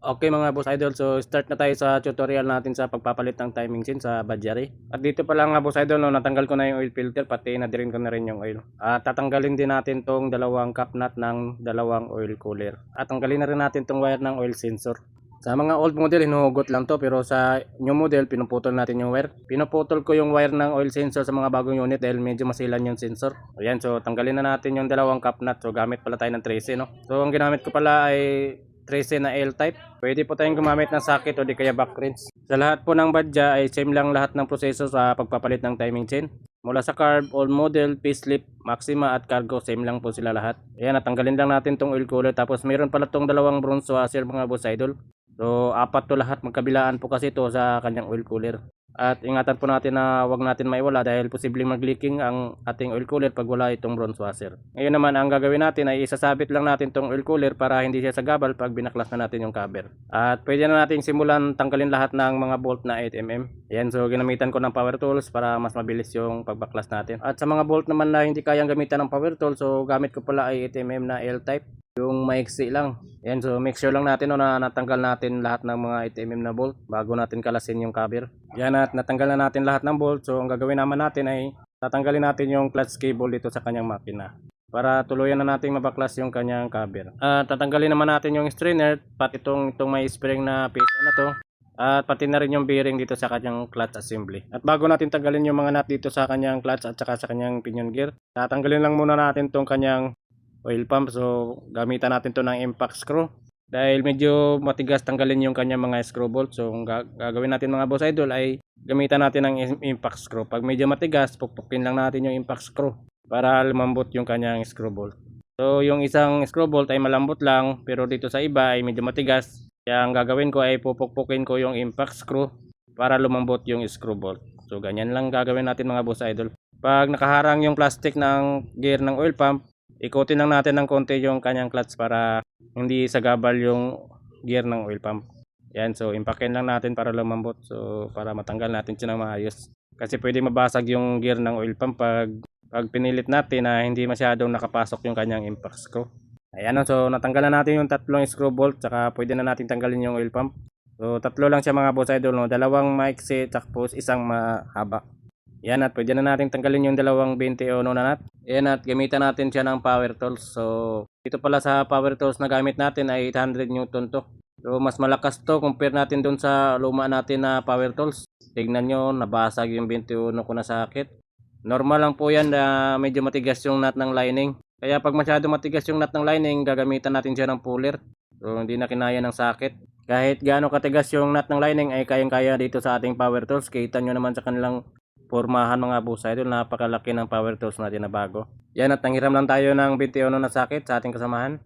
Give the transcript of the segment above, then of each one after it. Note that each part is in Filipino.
Okay mga boss idol, so start na tayo sa tutorial natin sa pagpapalit ng timing chain sa Badjari. At dito pa lang mga boss idol, no, natanggal ko na yung oil filter, pati na-drain ko na rin yung oil. At tatanggalin din natin tong dalawang cap nut ng dalawang oil cooler. At tanggalin na rin natin tong wire ng oil sensor. Sa mga old model, hinuhugot lang to, pero sa new model, pinuputol natin yung wire. Pinuputol ko yung wire ng oil sensor sa mga bagong unit dahil medyo masilan yung sensor. Ayan, so tanggalin na natin yung dalawang cap nut. So gamit pala tayo ng 13, no? So ang ginamit ko pala ay 13 na L-type. Pwede po tayong gumamit ng socket o di kaya back wrench. Sa lahat po ng badya ay same lang lahat ng proseso sa pagpapalit ng timing chain. Mula sa carb, all model, payslip, maxima at cargo, same lang po sila lahat. Ayan, natanggalin lang natin tong oil cooler. Tapos mayroon pala tong dalawang bronze washer mga boss idol. So, apat to lahat. Magkabilaan po kasi to sa kanyang oil cooler. At ingatan po natin na wag natin maiwala dahil posibleng mag-leaking ang ating oil cooler pag wala itong bronze washer. Ngayon naman, ang gagawin natin ay isasabit lang natin itong oil cooler para hindi siya sagabal pag binaklas na natin yung cover. At pwede na natin simulan tanggalin lahat ng mga bolt na 8mm. Ayan, so ginamitan ko ng power tools para mas mabilis yung pagbaklas natin. At sa mga bolt naman na hindi kayang gamitan ng power tool, so gamit ko pala ay 8mm na L-type yung maiksi lang. Yan, so make sure lang natin no, na natanggal natin lahat ng mga 8mm na bolt bago natin kalasin yung cover. Yan at natanggal na natin lahat ng bolt. So ang gagawin naman natin ay tatanggalin natin yung clutch cable dito sa kanyang makina para tuluyan na nating mabaklas yung kanyang cover. At tatanggalin naman natin yung strainer pati itong, itong may spring na pisa na to. At pati na rin yung bearing dito sa kanyang clutch assembly. At bago natin tanggalin yung mga nut dito sa kanyang clutch at saka sa kanyang pinion gear, tatanggalin lang muna natin tong kanyang oil pump. So, gamitan natin to ng impact screw. Dahil medyo matigas tanggalin yung kanya mga screw bolt. So, ang ga- gagawin natin mga boss idol ay gamitan natin ng im- impact screw. Pag medyo matigas, pukpukin lang natin yung impact screw para lumambot yung kanyang screw bolt. So, yung isang screw bolt ay malambot lang, pero dito sa iba ay medyo matigas. Kaya ang gagawin ko ay pupukpukin ko yung impact screw para lumambot yung screw bolt. So, ganyan lang gagawin natin mga boss idol. Pag nakaharang yung plastic ng gear ng oil pump, ikutin lang natin ng konti yung kanyang clutch para hindi sagabal yung gear ng oil pump. Yan, so impakin lang natin para lumambot. So, para matanggal natin siya ng maayos. Kasi pwede mabasag yung gear ng oil pump pag, pag pinilit natin na hindi masyadong nakapasok yung kanyang impact screw. Ayan, so natanggal na natin yung tatlong screw bolt, saka pwede na natin tanggalin yung oil pump. So, tatlo lang siya mga boss idol, no? dalawang maiksi, tapos isang mahaba. Yan at pwede na natin tanggalin yung dalawang 20 ono na nut. Yan at gamitan natin siya ng power tools. So, dito pala sa power tools na gamit natin ay 800 newton to. So, mas malakas to compare natin dun sa luma natin na power tools. Tignan nyo, nabasag yung 21 ko na sakit. Normal lang po yan na medyo matigas yung nut ng lining. Kaya pag masyado matigas yung nut ng lining, gagamitan natin siya ng puller. So, hindi na kinaya ng sakit. Kahit gaano katigas yung nut ng lining ay kayang-kaya dito sa ating power tools. Kita nyo naman sa kanilang pormahan mga boss idol. Napakalaki ng power tools natin na bago. Yan at nanghiram lang tayo ng 21 na sakit sa ating kasamahan.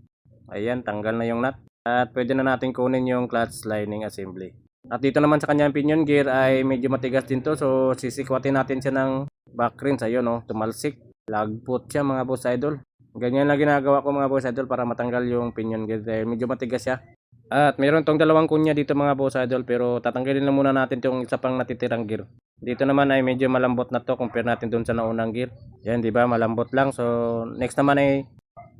Ayan, tanggal na yung nut. At pwede na natin kunin yung clutch lining assembly. At dito naman sa kanyang pinion gear ay medyo matigas din to. So sisikwatin natin siya ng back rinse. Ayun no, tumalsik. Lagpot siya mga boss idol. Ganyan lang ginagawa ko mga boss idol para matanggal yung pinion gear dahil medyo matigas siya. At mayroon tong dalawang kunya dito mga boss idol pero tatanggalin lang muna natin tong isa pang natitirang gear. Dito naman ay medyo malambot na to compare natin dun sa naunang gear. Yan, di ba? Malambot lang. So, next naman ay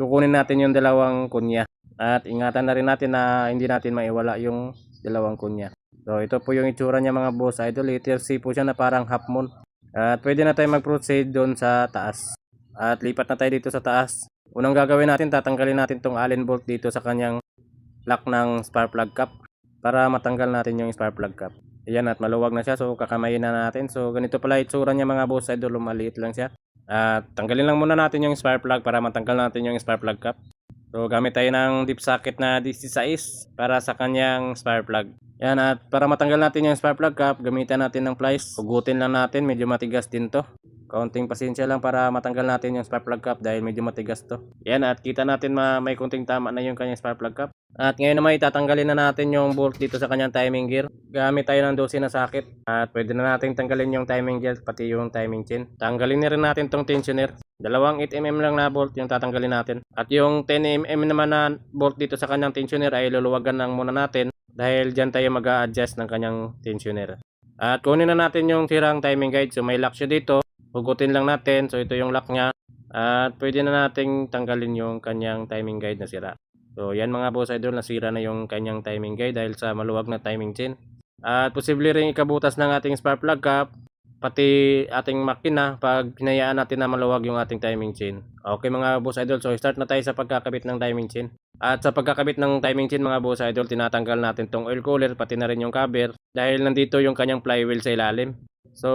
kukunin natin yung dalawang kunya. At ingatan na rin natin na hindi natin maiwala yung dalawang kunya. So, ito po yung itsura niya mga boss idol. Letter C po siya na parang half moon. At pwede na tayo mag-proceed doon sa taas. At lipat na tayo dito sa taas. Unang gagawin natin, tatanggalin natin tong allen bolt dito sa kanyang lock ng spark plug cap para matanggal natin yung spark plug cap. Ayan at maluwag na siya so kakamayin na natin. So ganito pala itsura niya mga boss idol, maliit lang siya. At tanggalin lang muna natin yung spark plug para matanggal natin yung spark plug cap. So gamit tayo ng deep socket na 16 para sa kanyang spark plug. Yan at para matanggal natin yung spark plug cap, gamitan natin ng pliers. Hugutin lang natin, medyo matigas din to. Kaunting pasensya lang para matanggal natin yung spark plug cap dahil medyo matigas to. Yan at kita natin ma may kunting tama na yung kanyang spark plug cap. At ngayon naman itatanggalin na natin yung bolt dito sa kanyang timing gear. Gamit tayo ng 12 na socket. At pwede na natin tanggalin yung timing gear pati yung timing chain. Tanggalin na rin natin tong tensioner. Dalawang 8mm lang na bolt yung tatanggalin natin. At yung 10mm naman na bolt dito sa kanyang tensioner ay luluwagan lang muna natin dahil dyan tayo mag adjust ng kanyang tensioner. At kunin na natin yung sirang timing guide. So may lock siya dito. Hugutin lang natin. So ito yung lock niya. At pwede na nating tanggalin yung kanyang timing guide na sira. So yan mga boss idol, nasira na yung kanyang timing guide dahil sa maluwag na timing chain. At posible rin ikabutas ng ating spark plug cap, pati ating makina pag hinayaan natin na maluwag yung ating timing chain. Okay mga boss idol, so start na tayo sa pagkakabit ng timing chain. At sa pagkakabit ng timing chain mga boss idol, tinatanggal natin tong oil cooler pati na rin yung cover dahil nandito yung kanyang flywheel sa ilalim. So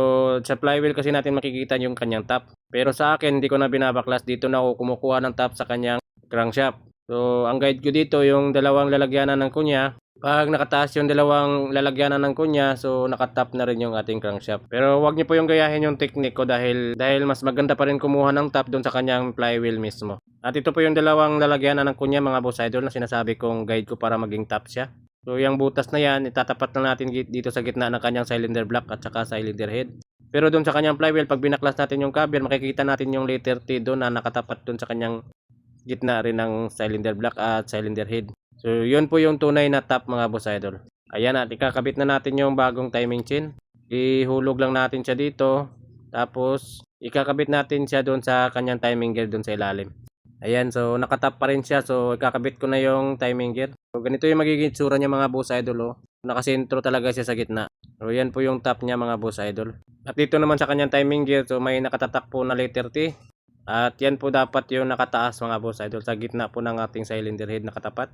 sa flywheel kasi natin makikita yung kanyang top. Pero sa akin hindi ko na binabaklas dito na ako kumukuha ng top sa kanyang crankshaft. So ang guide ko dito yung dalawang lalagyanan ng kunya. Pag nakataas yung dalawang lalagyanan ng kunya, so nakatap na rin yung ating crankshaft. Pero wag niyo po yung gayahin yung technique ko dahil dahil mas maganda pa rin kumuha ng top doon sa kanyang flywheel mismo. At ito po yung dalawang lalagyanan ng kunya mga boss idol na sinasabi kong guide ko para maging top siya. So yung butas na yan, itatapat lang natin dito sa gitna ng kanyang cylinder block at saka cylinder head. Pero doon sa kanyang flywheel, pag binaklas natin yung cover, makikita natin yung letter T doon na nakatapat doon sa kanyang gitna rin ng cylinder block at cylinder head. So yun po yung tunay na top mga boss idol. Ayan at ikakabit na natin yung bagong timing chain. Ihulog lang natin siya dito. Tapos ikakabit natin siya doon sa kanyang timing gear doon sa ilalim. Ayan, so nakatap pa rin siya. So ikakabit ko na yung timing gear. So ganito yung magiging tsura niya mga boss idol oh. Nakasentro talaga siya sa gitna. So yan po yung top niya mga boss idol. At dito naman sa kanyang timing gear, so may nakatatak po na letter T. At yan po dapat yung nakataas mga boss idol sa gitna po ng ating cylinder head nakatapat.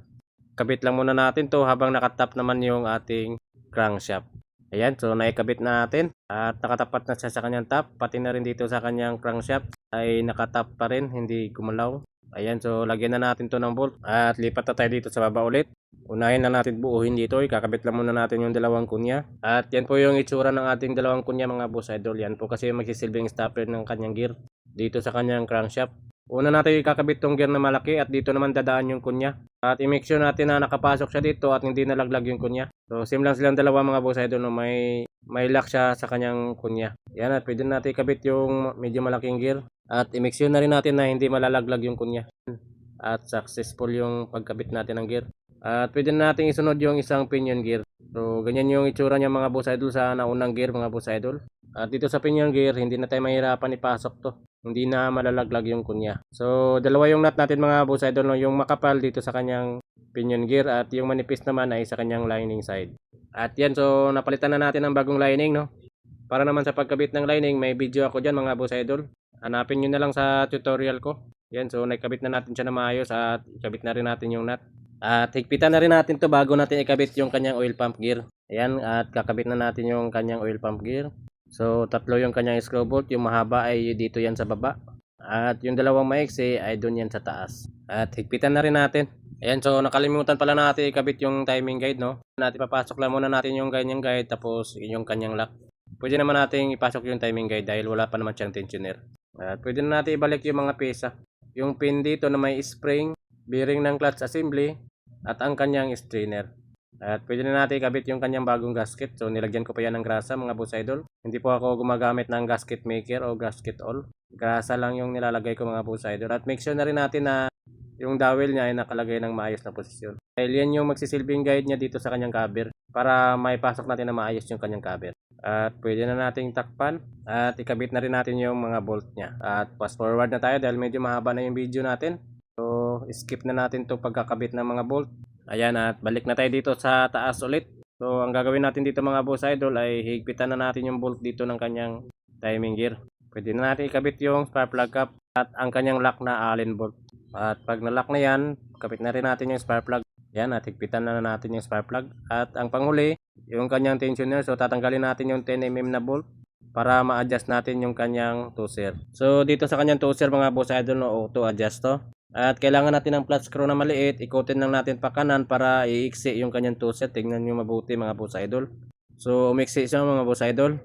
Kabit lang muna natin to habang nakatap naman yung ating crankshaft. Ayan, so naikabit na natin at nakatapat na siya sa kanyang top, pati na rin dito sa kanyang crankshaft ay nakatap pa rin, hindi gumalaw. Ayan, so lagyan na natin to ng bolt at lipat na tayo dito sa baba ulit. Unahin na natin buuhin dito, ikakabit lang muna natin yung dalawang kunya. At yan po yung itsura ng ating dalawang kunya mga boss idol. Yan po kasi yung magsisilbing stopper ng kanyang gear dito sa kanyang crankshaft. Una natin ikakabit tong gear na malaki at dito naman dadaan yung kunya. At i-make sure natin na nakapasok siya dito at hindi nalaglag yung kunya. So same lang silang dalawa mga boss idol no may may lock siya sa kanyang kunya. Yan at pwede natin ikabit yung medyo malaking gear. At i-make sure na rin natin na hindi malalaglag yung kunya. At successful yung pagkabit natin ng gear. At pwede na natin isunod yung isang pinion gear. So ganyan yung itsura niya mga boss idol sa naunang gear mga boss idol. At dito sa pinion gear hindi na tayo mahirapan ipasok to hindi na malalaglag yung kunya. So, dalawa yung nut natin mga boss idol, no? yung makapal dito sa kanyang pinion gear at yung manipis naman ay sa kanyang lining side. At yan, so napalitan na natin ng bagong lining, no? Para naman sa pagkabit ng lining, may video ako dyan mga boss idol. Hanapin nyo na lang sa tutorial ko. Yan, so nakabit na natin siya na maayos at ikabit na rin natin yung nut. At higpitan na rin natin to bago natin ikabit yung kanyang oil pump gear. Ayan, at kakabit na natin yung kanyang oil pump gear. So, tatlo yung kanyang screw bolt. Yung mahaba ay dito yan sa baba. At yung dalawang maiksi ay doon yan sa taas. At higpitan na rin natin. Ayan, so nakalimutan pala natin ikabit yung timing guide, no? Natin papasok lang muna natin yung kanyang guide tapos yung kanyang lock. Pwede naman natin ipasok yung timing guide dahil wala pa naman siyang tensioner. At pwede na natin ibalik yung mga pesa. Yung pin dito na may spring, bearing ng clutch assembly, at ang kanyang strainer. At pwede na natin ikabit yung kanyang bagong gasket. So nilagyan ko pa yan ng grasa mga boss idol. Hindi po ako gumagamit ng gasket maker o gasket all. Grasa lang yung nilalagay ko mga boss idol. At make sure na rin natin na yung dowel niya ay nakalagay ng maayos na posisyon. Dahil yan yung magsisilbing guide niya dito sa kanyang cover para maipasok natin na maayos yung kanyang cover. At pwede na nating takpan at ikabit na rin natin yung mga bolt niya. At fast forward na tayo dahil medyo mahaba na yung video natin. So skip na natin to pagkakabit ng mga bolt. Ayan at balik na tayo dito sa taas ulit. So ang gagawin natin dito mga boss idol ay higpitan na natin yung bolt dito ng kanyang timing gear. Pwede na natin ikabit yung spark plug cap at ang kanyang lock na Allen bolt. At pag na-lock na yan, kapit na rin natin yung spark plug. Yan at higpitan na natin yung spark plug. At ang panghuli, yung kanyang tensioner. So tatanggalin natin yung 10mm na bolt para ma-adjust natin yung kanyang toser. So dito sa kanyang toser mga boss idol no auto adjust to. At kailangan natin ng flat screw na maliit, ikutin lang natin pa kanan para iiksi yung kanyang toser. Tingnan nyo mabuti mga boss idol. So umiksi siya mga boss idol.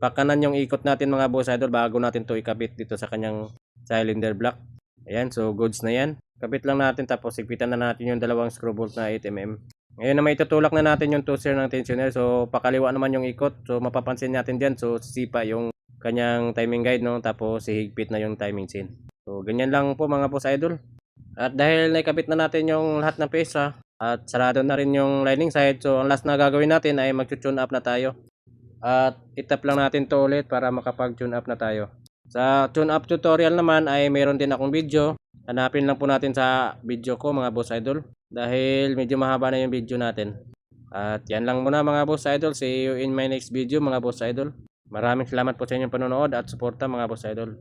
Pakanan yung ikot natin mga boss idol bago natin to ikabit dito sa kanyang cylinder block. Ayan, so goods na yan. Kabit lang natin tapos igpitan na natin yung dalawang screw bolt na 8mm. Ngayon na may tutulak na natin yung toser ng tensioner. So pakaliwa naman yung ikot. So mapapansin natin diyan so sisipa yung kanyang timing guide no tapos ihigpit na yung timing chain. So ganyan lang po mga boss idol. At dahil naikabit na natin yung lahat ng pesa at sarado na rin yung lining side. So ang last na gagawin natin ay mag-tune up na tayo. At itap lang natin to ulit para makapag-tune up na tayo. Sa tune up tutorial naman ay meron din akong video. Hanapin lang po natin sa video ko mga boss idol. dahil medyo mahaba na yung video natin. At yan lang muna mga boss idol. See you in my next video mga boss idol. Maraming salamat po sa inyong panonood at suporta mga boss idol.